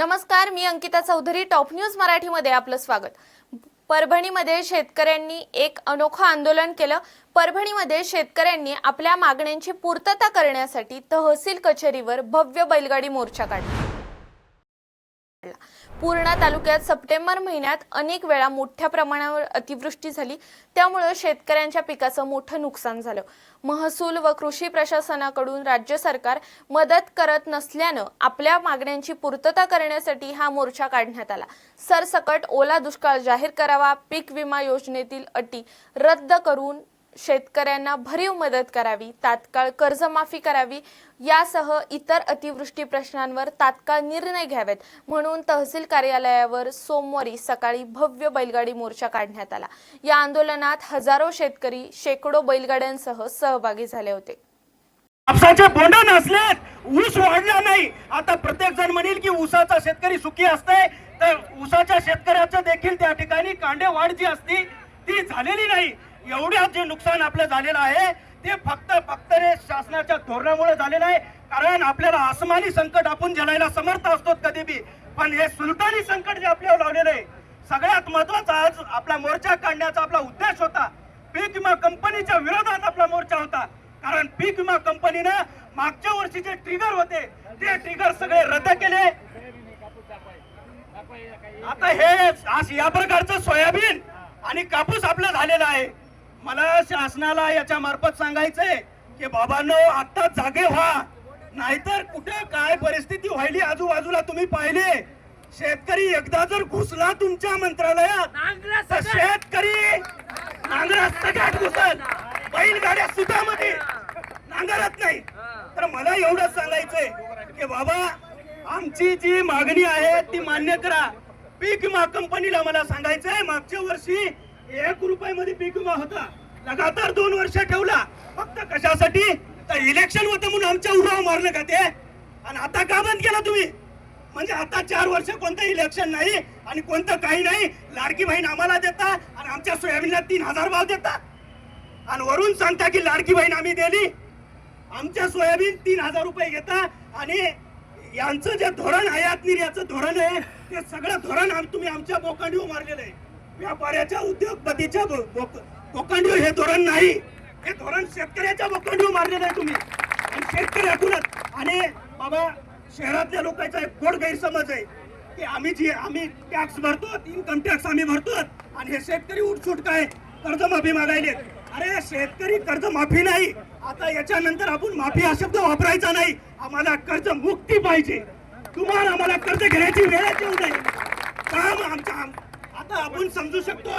नमस्कार मी Ankita Chaudhari top news मराठीमध्ये आपलं स्वागत. परभणीमध्ये शेतकऱ्यांनी एक अनोखं आंदोलन केलं. परभणीमध्ये शेतकऱ्यांनी आपल्या मागण्यांची पूर्तता करण्यासाठी तहसील कचेरीवर भव्य बैलगाडी मोर्चा काढला. पूर्णा तालुक्यात सप्टेंबर महिन्यात अनेक वेळा मोठ्या प्रमाणावर अतिवृष्टी झाली. त्यामुळं शेतकऱ्यांच्या पिकाचं मोठं नुकसान झालं. महसूल व कृषी प्रशासनाकडून राज्य सरकार मदत करत नसल्यानं आपल्या मागण्यांची पूर्तता करण्यासाठी हा मोर्चा काढण्यात आला. सरसकट ओला दुष्काळ जाहीर करावा पीक विमा योजनेतील अटी रद्द करून शेतकऱ्यांना भरीव मदत करावी तात्काळ कर्जमाफी करावी यासह इतर अतिवृष्टी प्रश्नांवर तात्काळ निर्णय घ्यावेत. म्हणून तहसील कार्यालयावर सोमवारी सकाळी भव्य बैलगाडी मोर्चा काढण्यात आला. या आंदोलनात हजारो शेतकरी शेकडो बैलगाड्यांसह सहभागी झाले होते. कापसाचे बोंड नसलेत ऊस वाढला नाही. आता प्रत्येक जण म्हणेल की ऊसाचा शेतकरी सुखी असते तर ऊसाच्या शेतकऱ्याचं देखील त्या ठिकाणी कांडे वाढ जी असती ती झालेली नाही. एवढ्या जे नुकसान आपलं झालेलं आहे ते फक्त फक्त रे शासनाच्या धोरणामुळे झालेलं आहे. कारण आपल्याला आसमानी संकट आपण झेलायला समर्थ असतो कधी बी. पण हे सुलतानी संकट जे आपल्यावर लावलेलं आहे सगळ्यात महत्त्वाचा आज आपला मोर्चा काढण्याचा आपला उद्देश होता. पीक विमा कंपनीच्या विरोधात आपला मोर्चा होता. कारण पीक विमा कंपनीनं मागच्या वर्षी जे ट्रिगर होते ते ट्रिगर सगळे रद्द केले. आता हे आज या प्रकारचं सोयाबीन आणि कापूस आपलं झालेला आहे. मला शासनाला याच्या मार्फत सांगायचंय की बाबांनो आता जागे व्हा. नाहीतर कुठे काय परिस्थिती व्हायली आजूबाजूला तुम्ही पाहिले. शेतकरी एकदा जर घुसला तुमच्या मंत्रालयात तर शेतकरी नांगरात सगळ्यात घुसल. बैलगाड्या सुद्धामध्ये नांगरत नाही. तर मला एवढंच सांगायचंय की बाबा आमची जी मागणी आहे ती मान्य करा. पीक विमा कंपनीला मला सांगायचंय मागच्या वर्षी एक रुपयामध्ये पीक विमा होता. लगातार दोन वर्ष ठेवला. फक्त कशासाठी? तर इलेक्शन होतं म्हणून आमच्या उराव मारलं का ते? आणि आता का बंद केला तुम्ही? म्हणजे आता चार वर्ष कोणतं इलेक्शन नाही आणि कोणतं काही नाही. लाडकी बहीण आम्हाला देता आणि आमच्या सोयाबीनला तीन हजार भाव देता आणि वरून सांगता की लाडकी बहीण आम्ही दिली. आमच्या सोयाबीन तीन हजार रुपये घेता आणि यांचं जे धोरण आयात निर्याचं धोरण आहे ते सगळं धोरण आम- तुम्ही आमच्या बोकांडीवर मारलेलं आहे. व्यापाऱ्याच्या उद्योगपतीच्या बोक- बोकांडीवर हे धोरण नाही. हे धोरण शेतकऱ्याच्या बोकांडीवर मारलेलं आहे तुम्ही. आणि शेतकऱ्यातूनच आणि बाबा शहरातल्या लोकांचा एक गोड गैरसमज आहे की आम्ही जी आम्ही टॅक्स भरतो इन्कम टॅक्स आम्ही भरतो आणि हे शेतकरी उठसूट काय? कर्जमाफी मागायले अरे शेतकरी कर्जमाफी नाही. आता याच्यानंतर आपण माफी हा शब्द वापरायचा नाही. आम्हाला कर्ज मुक्ती पाहिजे. तुम्हाला आम्हाला कर्ज घेण्याची वेळच येऊ नये. काम आमच्या आता आपण समजू शकतो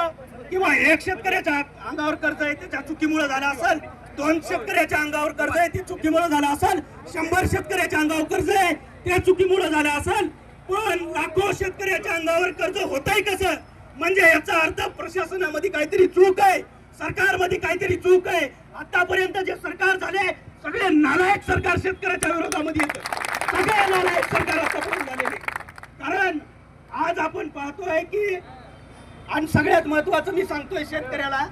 किंवा एक शेतकऱ्याच्या अंगावर कर्ज आहे त्याच्या चुकीमुळे झालं असेल दोन शेतकऱ्याच्या अंगावर कर्ज आहे ते चुकीमुळे झालं असेल शंभर शेतकऱ्याच्या अंगावर कर्ज आहे ते चुकीमुळे झालं असेल पण लाखो शेतकऱ्याच्या अंगावर कर्ज होत आहे कसं? म्हणजे याचा अर्थ प्रशासनामध्ये काहीतरी चूक आहे सरकारमध्ये काहीतरी चूक आहे. आतापर्यंत जे सरकार झाले सगळे नालायक सरकार शेतकऱ्याच्या विरोधामध्ये येतं. सगळे नालायक सरकार आतापर्यंत झालेले कारण आज आपण पाहतोय की आणि सगळ्यात महत्वाचं मी सांगतोय शेतकऱ्याला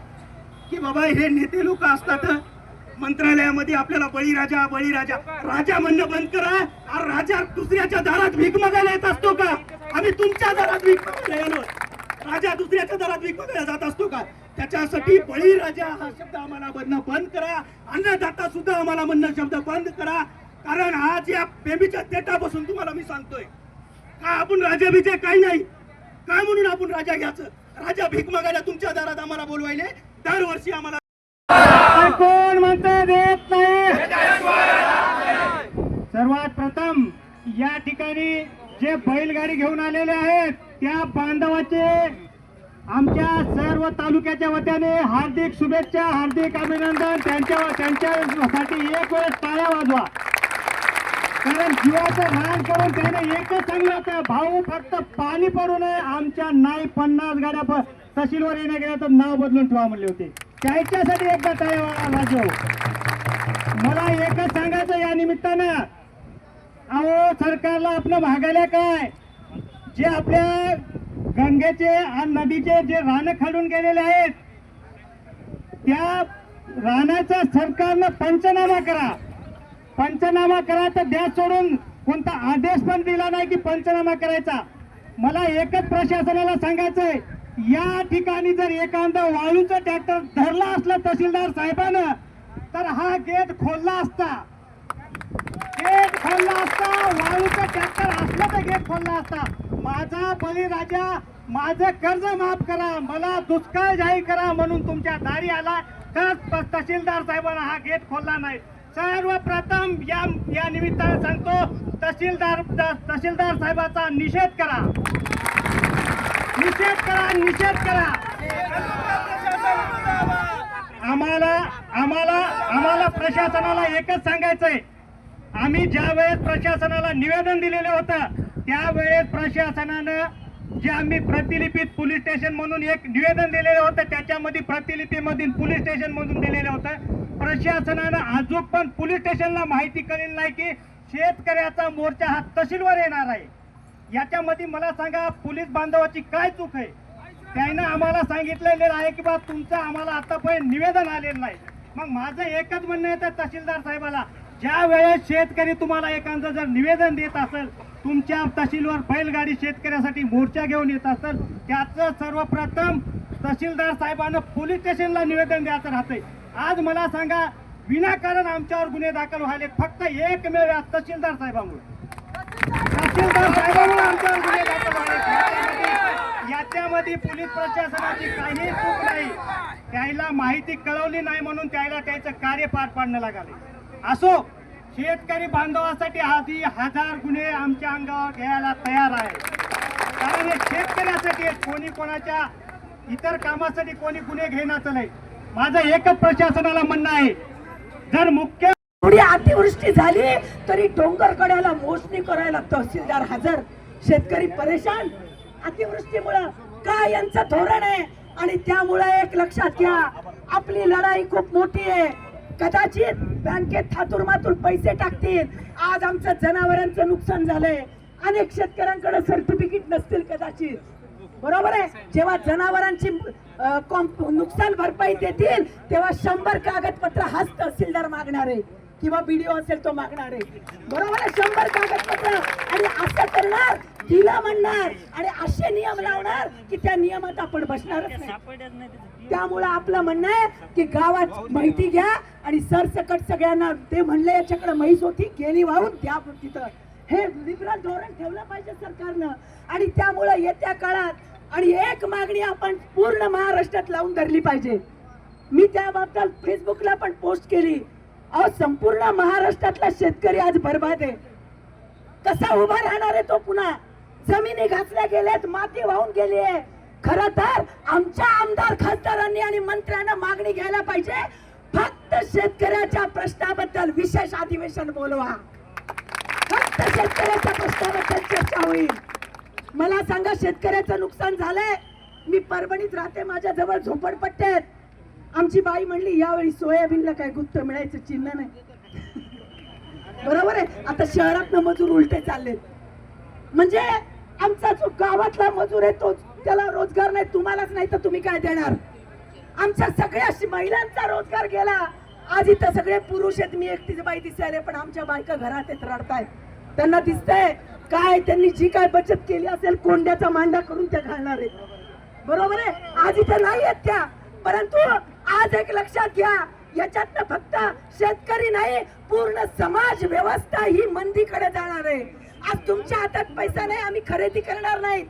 की बाबा हे नेते लोक असतात मंत्रालयामध्ये आपल्याला बळीराजा बळीराजा राजा म्हणणं बंद करा आणि राजा दुसऱ्याच्या दारात भीक मागायला येत असतो का? आम्ही तुमच्या दारात भीक मागायला येलो राजा दुसऱ्याच्या दारात भीक मागायला जात असतो का? त्याच्यासाठी बळीराजा हा शब्द आम्हाला म्हणणं बंद करा. अन्नदाता सुद्धा आम्हाला म्हणणं शब्द बंद करा. कारण आज या बेबीच्या देटापासून तुम्हाला मी सांगतोय का आपण राजा विजय काही नाही? काय म्हणून आपण राजा घ्यायचं? राजा भीक मागायला तुमच्या दारात आम्हाला बोलवायले. दरवर्षी आम्हाला कोण म्हणते देत नाही? सर्वात प्रथम या ठिकाणी जे बैलगाडी घेऊन आलेले आहेत त्या बांधवाचे आमच्या सर्व तालुक्याच्या वतीने हार्दिक शुभेच्छा हार्दिक अभिनंदन. त्यांच्या त्यांच्यासाठी एक वेळेस पाया वाजवा. कारण जीवाचं रान करून त्याने एकच सांगितलं होतं. भाऊ फक्त पाणी पडू नये आमच्या नाही पन्नास गाड्या तहसीलवर येण्या गेल्या तर नाव बदलून ठेवा म्हणले होते. त्याच्यासाठी एकदा तयार राजू. मला एकच सांगायचं या निमित्तानं. अहो सरकारला आपलं भागायला काय? जे आपल्या गंगेचे आणि नदीचे जे रानं खाडून गेलेले आहेत त्या रानाचा सरकारनं पंचनामा करा. पंचनामा करा तर द्या सोडून कोणता आदेश पण दिला नाही की पंचनामा करायचा. मला एकच प्रशासनाला सांगायचंय या ठिकाणी जर एखादा वाळूचा ट्रॅक्टर धरला असला तहसीलदार साहेबानं तर हा गेट खोलला असता. गेट खोलला असता वाळूचा ट्रॅक्टर असला तर गेट खोलला असता. माझा बळीराजा माझं कर्ज माफ करा मला दुष्काळ जाहीर करा म्हणून तुमच्या दारी आला. तर तहसीलदार साहेबांना हा गेट खोलला नाही. सर्वप्रथम या या निमित्तानं सांगतो तहसीलदार तहसीलदार साहेबाचा निषेध करा. निषेध करा निषेध करा. आम्हाला आम्हाला आम्हाला प्रशासनाला एकच सांगायचंय. आम्ही ज्या वेळेस प्रशासनाला निवेदन दिलेलं होतं त्यावेळेस प्रशासनानं जे आम्ही प्रतिलिपीत पोलीस स्टेशन म्हणून एक निवेदन दिलेलं होतं त्याच्यामध्ये प्रतिलिपीमधील पोलीस स्टेशन म्हणून दिलेलं होतं. प्रशासनानं अजून पण पोलीस स्टेशनला माहिती करेल नाही की शेतकऱ्याचा मोर्चा हा तहसीलवर येणार आहे. याच्यामध्ये मला सांगा पोलीस बांधवाची काय चूक आहे? त्यानं आम्हाला सांगितलेलं आहे की बा तुमचं आम्हाला आतापर्यंत निवेदन आलेलं नाही. मग माझं एकच म्हणणं आहे तहसीलदार साहेबाला ज्या वेळेस शेतकरी तुम्हाला एखादं जर निवेदन देत असेल तुमच्या तहसीलवर बैलगाडी शेतकऱ्यासाठी मोर्चा घेऊन येत असेल त्याचं सर्वप्रथम तहसीलदार साहेबांना पोलीस स्टेशनला निवेदन द्यायचं राहतंय. आज मला सांगा विनाकारण आमच्यावर गुन्हे दाखल व्हायले फक्त एकमेव या तहसीलदार साहेबांमुळे. तहसीलदार साहेबांमुळे आमच्यावर गुन्हे दाखल व्हायले याच्यामध्ये- याच्यामध्ये पोलीस प्रशासनाची काही चूक नाही. त्याला माहिती कळवली नाही म्हणून त्याला त्याचं कार्य पार पाडणं लागले. असो शेतकरी बांधवासाठी आधी हजार गुन्हे आमच्या अंगावर घ्यायला तयार आहे कारण हे शेतकऱ्यासाठी कोणी कोणाच्या इतर कामासाठी कोणी गुन्हे घेण्याचं नाही. माझं एकच प्रशासनाला म्हणणं आहे जर मुख्य थोडी अतिवृष्टी झाली तरी डोंगर कड्याला मोजणी करायला तहसीलदार हजर. शेतकरी परेशान. अतिवृष्टीमुळं काय यांचं धोरण आहे? आणि त्यामुळे एक लक्षात घ्या आपली लढाई खूप मोठी आहे. कदाचित बँकेत थातूर मातूर पैसे टाकतील. आज आमचं जनावरांचं नुकसान झालंय. अनेक शेतकऱ्यांकडे सर्टिफिकेट नसतील कदाचित. बरोबर आहे? जेव्हा जनावरांची कॉम्प- नुकसान भरपाई देतील तेव्हा शंभर कागदपत्र हाच तहसीलदार मागणार. आहे किंवा बीडीओ असेल तो मागणार. आहे बरोबर आहे? शंभर कागदपत्र. आणि असं करणार तिला म्हणणार आणि असे नियम लावणार की त्या नियमात आपण बसणारच नाही. त्यामुळं आपलं म्हणणं आहे की गावात माहिती घ्या आणि सरसकट सगळ्यांना ते म्हणले याच्याकडे म्हैस होती गेली वाहून द्या तिथं. हे लिबरल धोरण ठेवलं पाहिजे सरकारनं. आणि त्यामुळं येत्या काळात आणि एक मागणी आपण पूर्ण महाराष्ट्रात लावून धरली पाहिजे. मी त्याबाबत फेसबुकला पण पोस्ट केली. अहो संपूर्ण महाराष्ट्रातला शेतकरी आज बरबाद आहे. कसा उभा राहणार आहे तो पुन्हा? जमिनी घातल्या गेल्यात माती वाहून गेली आहे. खर तर आमच्या आमदार खासदारांनी आणि मंत्र्यांना मागणी घ्यायला पाहिजे. फक्त शेतकऱ्याच्या प्रश्नाबद्दल विशेष अधिवेशन बोलवा. फक्त शेतकऱ्याच्या प्रश्नाबद्दल चर्चा होईल. मला सांगा शेतकऱ्याचं नुकसान झालंय? मी परभणीत राहते माझ्या जवळ झोपडपट्टे आमची बाई म्हणली यावेळी सोयाबीनला काय गुप्त मिळायचं चिन्ह नाही. बरोबर आहे? आता शहरात मजूर उलटे चाललेत. म्हणजे आमचा जो गावातला मजूर आहे तोच त्याला रोजगार नाही तुम्हालाच नाही तर तुम्ही काय देणार? आमच्या सगळ्या महिलांचा रोजगार गेला. आज इथं सगळे पुरुष आहेत. मी एकटीच बाई दिसायले पण आमच्या बायका घरात येत रडतायत. त्यांना दिसतंय काय त्यांनी जी काय बचत केली असेल कोंड्याचा मांडा करून त्या घालणार आहेत. बरोबर आहे? आज इथे नाही आहेत त्या. परंतु आज एक लक्षात घ्या याच्यातनं फक्त शेतकरी नाही पूर्ण समाज व्यवस्था ही मंदीकडे जाणार आहे. आज तुमच्या हातात पैसा नाही आम्ही खरेदी करणार नाही.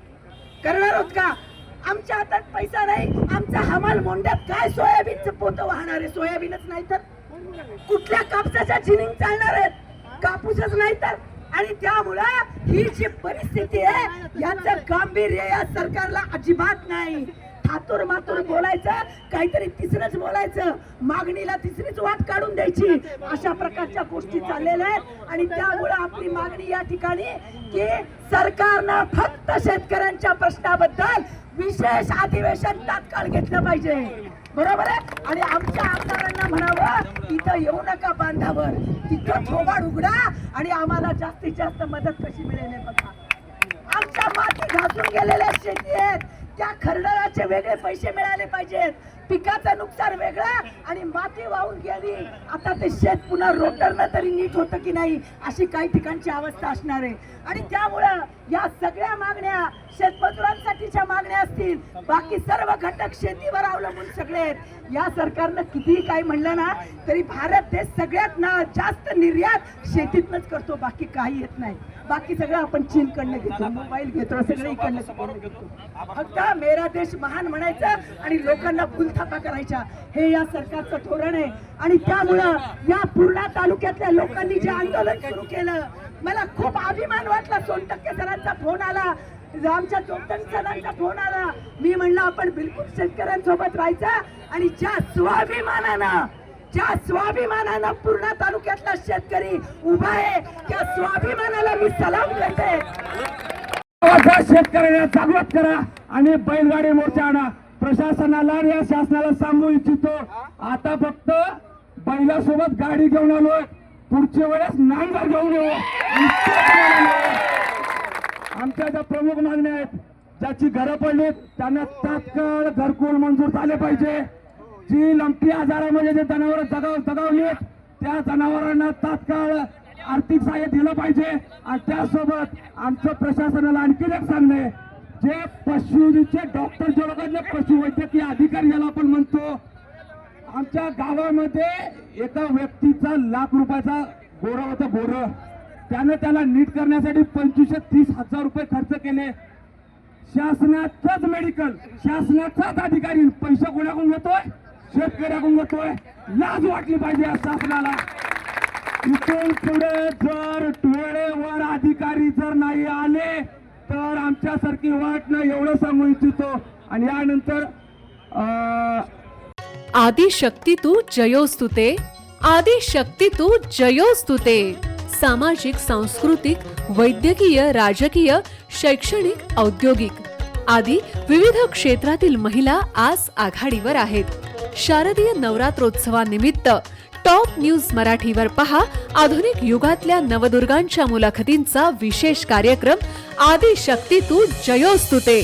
करणार आहोत का? आमच्या हातात पैसा नाही आमचा हमाल मोंड्यात काय सोयाबीनचं पोतं वाहणार? आहे सोयाबीनच नाही तर? कुठल्या कापसाच्या जिनिंग चालणार आहेत? कापूसच नाही तर? आणि त्यामुळं ही जी परिस्थिती आहे याचं गांभीर्य या सरकारला अजिबात नाही. थातूर मातूर बोलायचं काहीतरी तिसरंच बोलायचं. मागणीला तिसरीच वाट काढून द्यायची. अशा प्रकारच्या गोष्टी चाललेल्या आहेत. आणि त्यामुळं आपली मागणी या ठिकाणी की सरकारनं फक्त शेतकऱ्यांच्या प्रश्नाबद्दल विशेष अधिवेशन तात्काळ घेतलं पाहिजे. बरोबर आहे? आणि आमच्या आमदारांना म्हणावं इथं येऊ नका बांधावर. तिथं थोबाड उघडा आणि आम्हाला जास्तीत जास्त मदत कशी मिळेल बघा. आमच्या माती घासून गेलेल्या शेती आहेत. त्या खरडराचे वेगळे पैसे मिळाले पाहिजेत. पिकाचं नुकसान वेगळं आणि माती वाहून गेली. आता ते शेत पुन्हा रोटरनं तरी नीट होतं की नाही अशी काही ठिकाणची अवस्था असणार आहे. आणि त्यामुळं या सगळ्या मागण्या शेतीच्या मागण्या असतील. बाकी सर्व घटक शेतीवर अवलंबून सगळे आहेत. या सरकारनं कितीही काही म्हणलं ना तरी भारत देश सगळ्यात ना जास्त निर्यात शेतीतनच करतो. बाकी काही येत नाही. बाकी सगळं आपण चीनकडनं घेतो. मोबाईल घेतो. सगळं इकडनं घेतो. फक्त मेरा देश महान म्हणायचं आणि लोकांना फुलथापा करायच्या हे या सरकारचं धोरण आहे. आणि त्यामुळं या पूर्णा तालुक्यातल्या लोकांनी जे आंदोलन सुरू केलं मला खूप अभिमान वाटला. सोनटक्के सरांचा फोन आला. आमच्या चोपटन सरांचा फोन आला. मी म्हणलं आपण बिलकुल शेतकऱ्यांसोबत राहायचं आणि ज्या स्वाभिमानानं ज्या स्वाभिमानानं पूर्णा तालुक्यातला शेतकरी उभा आहे त्या स्वाभिमानाला मी सलाम करते. शेतकऱ्यांना जागृत करा आणि बैलगाडी मोर्चा आणा. प्रशासनाला आणि या शासनाला सांगू इच्छितो आता फक्त बैलासोबत गाडी घेऊन आलोय. पुढच्या वेळेस नांगर घेऊन येऊ आणि ते करायला येऊ. आमच्या ज्या प्रमुख मागण्या आहेत ज्याची घरं पडलीत त्यांना तात्काळ घरकुल मंजूर झाले पाहिजे. जी लंपी आजारामध्ये जे जनावर जगाव जगावलीत त्या जनावरांना तात्काळ आर्थिक सहाय्य दिलं पाहिजे. आणि त्यासोबत आमचं प्रशासनाला आणखी एक सांगणे जे पशुचे डॉक्टर जे लोकांचे पशुवैद्यकीय अधिकारी याला आपण म्हणतो आमच्या गावामध्ये एका व्यक्तीचा लाख रुपयाचा गोरा होतं गोरं. त्यानं त्याला नीट करण्यासाठी पंचवीसशे तीस हजार रुपये खर्च केले. शासनाचाच मेडिकल शासनाचाच अधिकारी. पैसे कोणाकडून घेतोय? शेतकऱ्याकडून घेतोय. लाज वाटली पाहिजे या शासनाला. इथून पुढे जर वेळेवर अधिकारी जर नाही आले तर आमच्यासारखी वाट न एवढं सांगू इच्छितो. आणि यानंतर आदिशक्ती तू जयोस्तुते. आदिशक्ती तू जयोस्तुते. सामाजिक सांस्कृतिक वैद्यकीय राजकीय शैक्षणिक औद्योगिक आदी विविध क्षेत्रातील महिला आज आघाडीवर आहेत. शारदीय नवरात्रोत्सवानिमित्त टॉप न्यूज मराठीवर पहा आधुनिक युगातल्या नवदुर्गांच्या मुलाखतींचा विशेष कार्यक्रम आदिशक्ती तू जयोस्तुते.